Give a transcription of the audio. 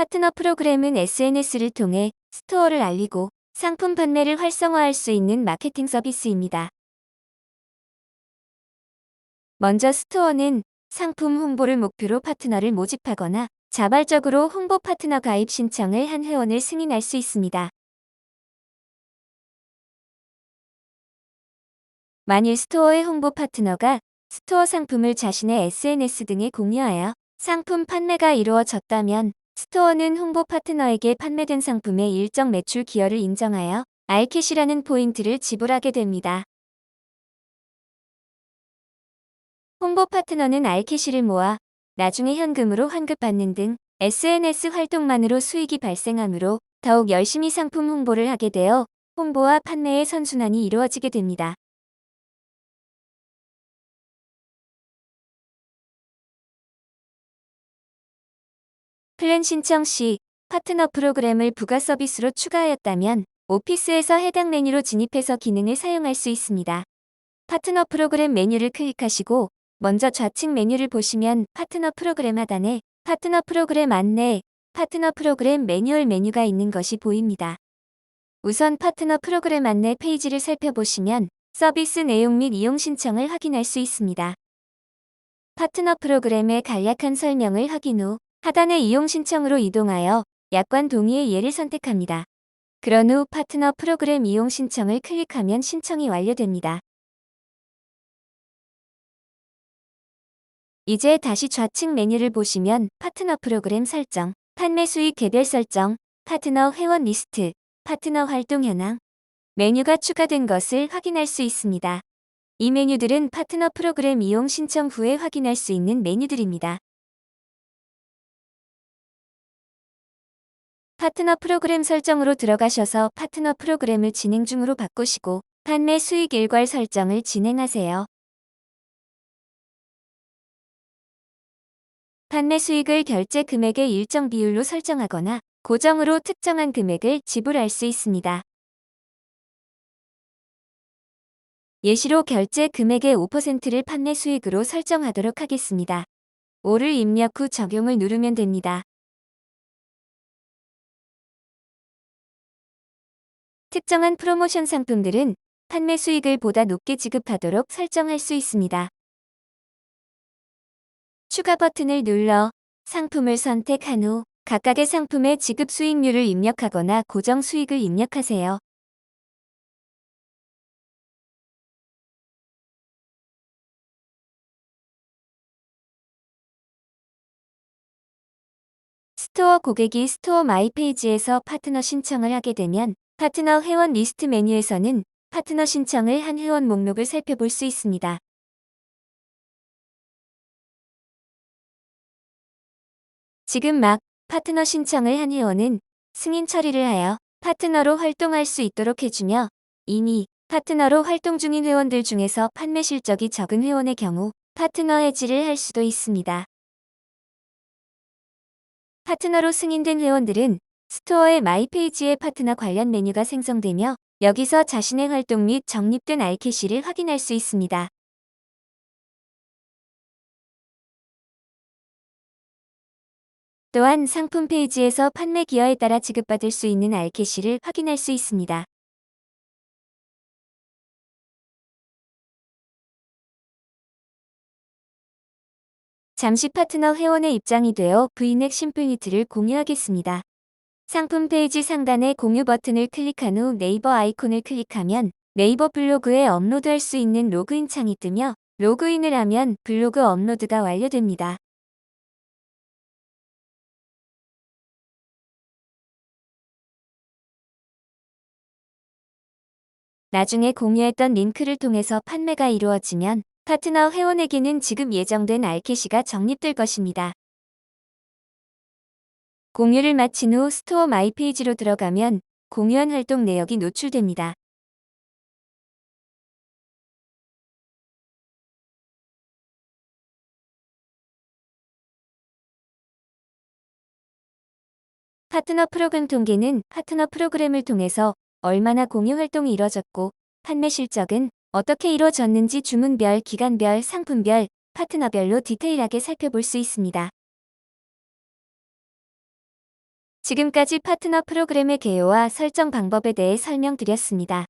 파트너 프로그램은 SNS를 통해 스토어를 알리고 상품 판매를 활성화할 수 있는 마케팅 서비스입니다. 먼저 스토어는 상품 홍보를 목표로 파트너를 모집하거나 자발적으로 홍보 파트너 가입 신청을 한 회원을 승인할 수 있습니다. 만일 스토어의 홍보 파트너가 스토어 상품을 자신의 SNS 등에 공유하여 상품 판매가 이루어졌다면 스토어는 홍보 파트너에게 판매된 상품의 일정 매출 기여를 인정하여 알캣이라는 포인트를 지불하게 됩니다. 홍보 파트너는 알캐시를 모아 나중에 현금으로 환급받는 등 SNS 활동만으로 수익이 발생하므로 더욱 열심히 상품 홍보를 하게 되어 홍보와 판매의 선순환이 이루어지게 됩니다. 플랜 신청 시 파트너 프로그램을 부가 서비스로 추가하였다면 오피스에서 해당 메뉴로 진입해서 기능을 사용할 수 있습니다. 파트너 프로그램 메뉴를 클릭하시고 먼저 좌측 메뉴를 보시면 파트너 프로그램 하단에 파트너 프로그램 안내, 파트너 프로그램 매뉴얼 메뉴가 있는 것이 보입니다. 우선 파트너 프로그램 안내 페이지를 살펴보시면 서비스 내용 및 이용 신청을 확인할 수 있습니다. 파트너 프로그램의 간략한 설명을 확인 후 하단의 이용 신청으로 이동하여 약관 동의의 예를 선택합니다. 그런 후 파트너 프로그램 이용 신청을 클릭하면 신청이 완료됩니다. 이제 다시 좌측 메뉴를 보시면 파트너 프로그램 설정, 판매 수익 개별 설정, 파트너 회원 리스트, 파트너 활동 현황, 메뉴가 추가된 것을 확인할 수 있습니다. 이 메뉴들은 파트너 프로그램 이용 신청 후에 확인할 수 있는 메뉴들입니다. 파트너 프로그램 설정으로 들어가셔서 파트너 프로그램을 진행 중으로 바꾸시고 판매 수익 일괄 설정을 진행하세요. 판매 수익을 결제 금액의 일정 비율로 설정하거나 고정으로 특정한 금액을 지불할 수 있습니다. 예시로 결제 금액의 5%를 판매 수익으로 설정하도록 하겠습니다. 5를 입력 후 적용을 누르면 됩니다. 특정한 프로모션 상품들은 판매 수익을 보다 높게 지급하도록 설정할 수 있습니다. 추가 버튼을 눌러 상품을 선택한 후 각각의 상품의 지급 수익률을 입력하거나 고정 수익을 입력하세요. 스토어 고객이 스토어 마이 페이지에서 파트너 신청을 하게 되면 파트너 회원 리스트 메뉴에서는 파트너 신청을 한 회원 목록을 살펴볼 수 있습니다. 지금 막 파트너 신청을 한 회원은 승인 처리를 하여 파트너로 활동할 수 있도록 해주며 이미 파트너로 활동 중인 회원들 중에서 판매 실적이 적은 회원의 경우 파트너 해지를 할 수도 있습니다. 파트너로 승인된 회원들은 스토어의 마이 페이지에 파트너 관련 메뉴가 생성되며 여기서 자신의 활동 및 적립된 알캐시를 확인할 수 있습니다. 또한 상품 페이지에서 판매 기여에 따라 지급받을 수 있는 알캐시를 확인할 수 있습니다. 잠시 파트너 회원의 입장이 되어 브이넥 심플니트를 공유하겠습니다. 상품 페이지 상단의 공유 버튼을 클릭한 후 네이버 아이콘을 클릭하면 네이버 블로그에 업로드할 수 있는 로그인 창이 뜨며 로그인을 하면 블로그 업로드가 완료됩니다. 나중에 공유했던 링크를 통해서 판매가 이루어지면 파트너 회원에게는 지금 예정된 알캐시가 적립될 것입니다. 공유를 마친 후 스토어 마이 페이지로 들어가면 공유한 활동 내역이 노출됩니다. 파트너 프로그램 통계는 파트너 프로그램을 통해서 얼마나 공유 활동이 이뤄졌고 판매 실적은 어떻게 이루어졌는지 주문별, 기간별, 상품별, 파트너별로 디테일하게 살펴볼 수 있습니다. 지금까지 파트너 프로그램의 개요와 설정 방법에 대해 설명드렸습니다.